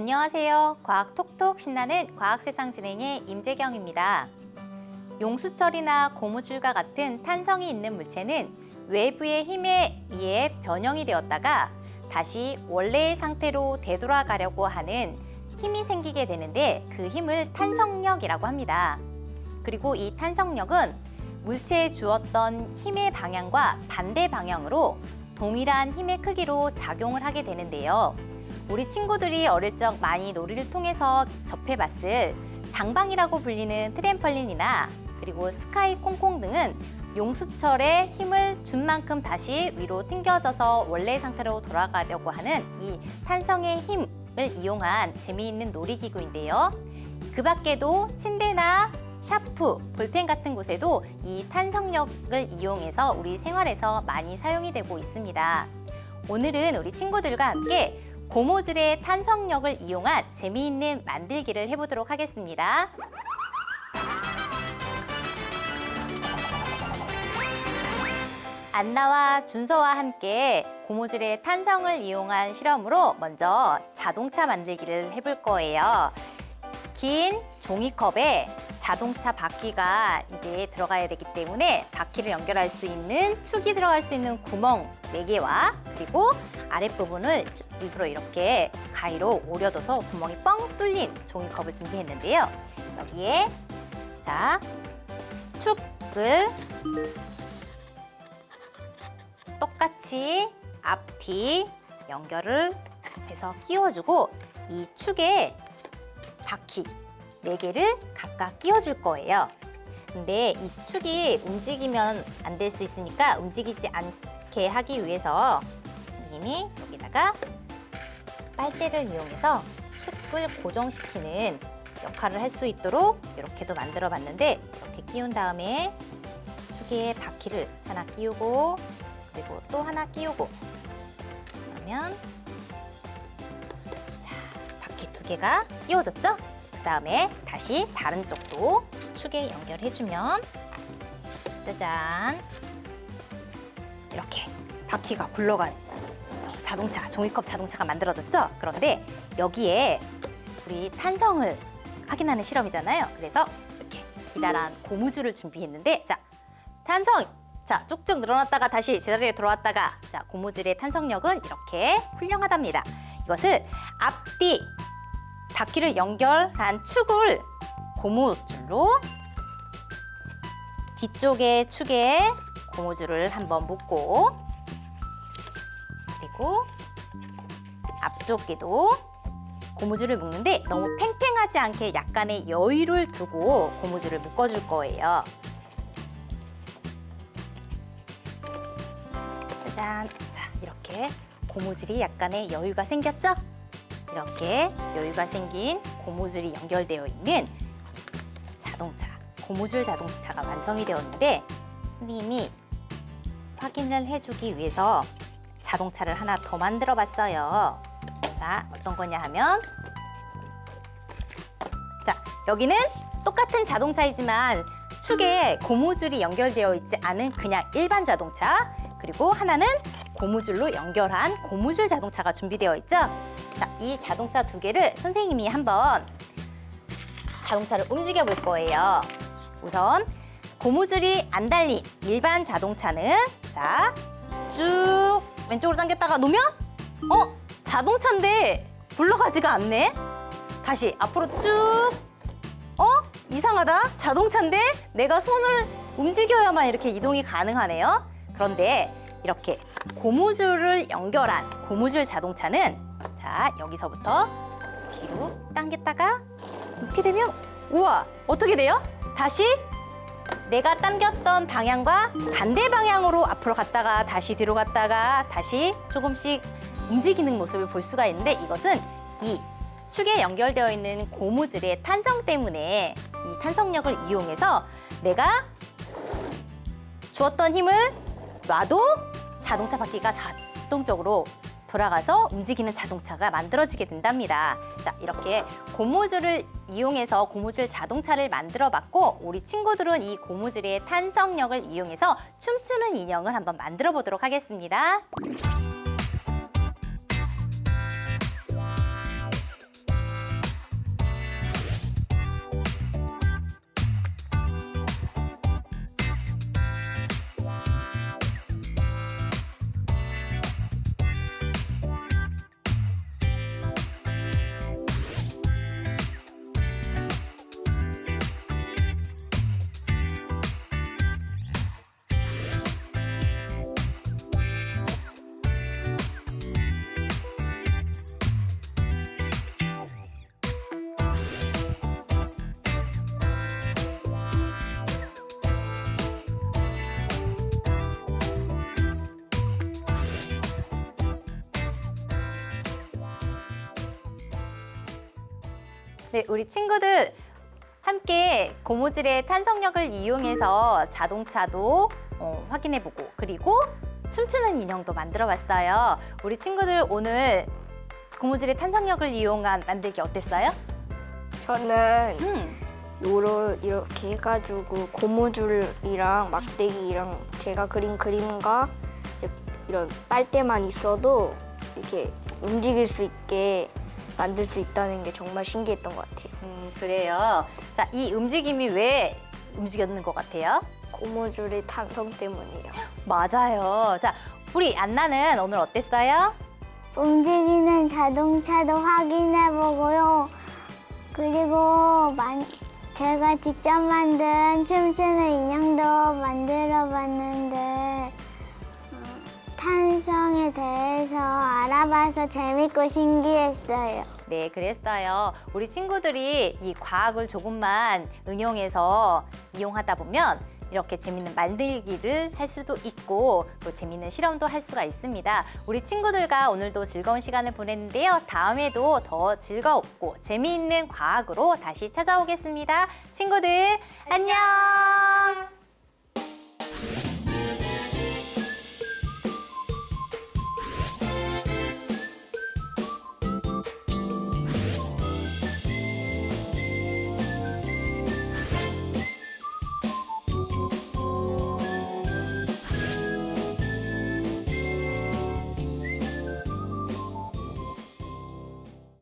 안녕하세요. 과학 톡톡 신나는 과학세상 진행의 임재경입니다. 용수철이나 고무줄과 같은 탄성이 있는 물체는 외부의 힘에 의해 변형이 되었다가 다시 원래의 상태로 되돌아가려고 하는 힘이 생기게 되는데 그 힘을 탄성력이라고 합니다. 그리고 이 탄성력은 물체에 주었던 힘의 방향과 반대 방향으로 동일한 힘의 크기로 작용을 하게 되는데요. 우리 친구들이 어릴 적 많이 놀이를 통해서 접해봤을 방방이라고 불리는 트램펄린이나 그리고 스카이 콩콩 등은 용수철에 힘을 준 만큼 다시 위로 튕겨져서 원래 상태로 돌아가려고 하는 이 탄성의 힘을 이용한 재미있는 놀이기구인데요. 그 밖에도 침대나 샤프, 볼펜 같은 곳에도 이 탄성력을 이용해서 우리 생활에서 많이 사용이 되고 있습니다. 오늘은 우리 친구들과 함께 고무줄의 탄성력을 이용한 재미있는 만들기를 해보도록 하겠습니다. 안나와 준서와 함께 고무줄의 탄성을 이용한 실험으로 먼저 자동차 만들기를 해볼 거예요. 긴 종이컵에 자동차 바퀴가 이제 들어가야 되기 때문에 바퀴를 연결할 수 있는 축이 들어갈 수 있는 구멍 네개와 그리고 아랫부분을 일부러 이렇게 가위로 오려둬서 구멍이 뻥 뚫린 종이컵을 준비했는데요. 여기에 자 축을 똑같이 앞뒤 연결을 해서 끼워주고 이 축에 바퀴 네개를 각각 끼워줄 거예요. 근데 이 축이 움직이면 안 될 수 있으니까 움직이지 않게 하기 위해서 선생님이 여기다가 빨대를 이용해서 축을 고정시키는 역할을 할 수 있도록 이렇게도 만들어 봤는데 이렇게 끼운 다음에 축에 바퀴를 하나 끼우고 그리고 또 하나 끼우고 그러면 자 바퀴 두 개가 끼워졌죠? 그 다음에 다시 다른 쪽도 축에 연결해주면 짜잔 이렇게 바퀴가 굴러간 자동차, 종이컵 자동차가 만들어졌죠? 그런데 여기에 우리 탄성을 확인하는 실험이잖아요. 그래서 이렇게 기다란 고무줄을 준비했는데 자 탄성 자 쭉쭉 늘어났다가 다시 제자리에 돌아왔다가 자 고무줄의 탄성력은 이렇게 훌륭하답니다. 이것을 앞뒤 바퀴를 연결한 축을 고무줄로 뒤쪽의 축에 고무줄을 한번 묶고 그리고 앞쪽에도 고무줄을 묶는데 너무 팽팽하지 않게 약간의 여유를 두고 고무줄을 묶어줄 거예요. 짜잔. 자, 이렇게 고무줄이 약간의 여유가 생겼죠? 이렇게 여유가 생긴 고무줄이 연결되어 있는 자동차, 고무줄 자동차가 완성이 되었는데 선생님이 확인을 해주기 위해서 자동차를 하나 더 만들어 봤어요. 자, 어떤 거냐 하면 자, 여기는 똑같은 자동차이지만 축에 고무줄이 연결되어 있지 않은 그냥 일반 자동차 그리고 하나는 고무줄로 연결한 고무줄 자동차가 준비되어 있죠. 자, 이 자동차 두 개를 선생님이 한번 자동차를 움직여 볼 거예요. 우선 고무줄이 안 달린 일반 자동차는 자, 쭉 왼쪽으로 당겼다가 놓으면 어? 자동차인데 굴러가지가 않네. 다시 앞으로 쭉 어? 이상하다. 자동차인데 내가 손을 움직여야만 이렇게 이동이 가능하네요. 그런데 이렇게 고무줄을 연결한 고무줄 자동차는 자, 여기서부터 뒤로 당겼다가 이렇게 되면 우와, 어떻게 돼요? 다시 내가 당겼던 방향과 반대 방향으로 앞으로 갔다가 다시 뒤로 갔다가 다시 조금씩 움직이는 모습을 볼 수가 있는데 이것은 이 축에 연결되어 있는 고무줄의 탄성 때문에 이 탄성력을 이용해서 내가 주었던 힘을 놔도 자동차 바퀴가 자동적으로 돌아가서 움직이는 자동차가 만들어지게 된답니다. 자, 이렇게 고무줄을 이용해서 고무줄 자동차를 만들어 봤고, 우리 친구들은 이 고무줄의 탄성력을 이용해서 춤추는 인형을 한번 만들어 보도록 하겠습니다. 네, 우리 친구들 함께 고무줄의 탄성력을 이용해서 자동차도 어, 확인해보고 그리고 춤추는 인형도 만들어봤어요. 우리 친구들 오늘 고무줄의 탄성력을 이용한 만들기 어땠어요? 저는 음, 요를 이렇게 해가지고 고무줄이랑 막대기랑 제가 그린 그림과 이런 빨대만 있어도 이렇게 움직일 수 있게 만들 수 있다는 게 정말 신기했던 것 같아요. 음, 그래요. 자, 이 움직임이 왜 움직였는 것 같아요? 고무줄의 탄성 때문이에요. 맞아요. 자, 우리 안나는 오늘 어땠어요? 움직이는 자동차도 확인해 보고요. 그리고 만, 제가 직접 만든 춤추는 인형도 만들어 봤는데 어, 탄성에 대해서 알아봐서 재밌고 신기했어요. 네, 그랬어요. 우리 친구들이 이 과학을 조금만 응용해서 이용하다 보면 이렇게 재밌는 만들기를 할 수도 있고 또 재밌는 실험도 할 수가 있습니다. 우리 친구들과 오늘도 즐거운 시간을 보냈는데요. 다음에도 더 즐겁고 재미있는 과학으로 다시 찾아오겠습니다. 친구들, 안녕!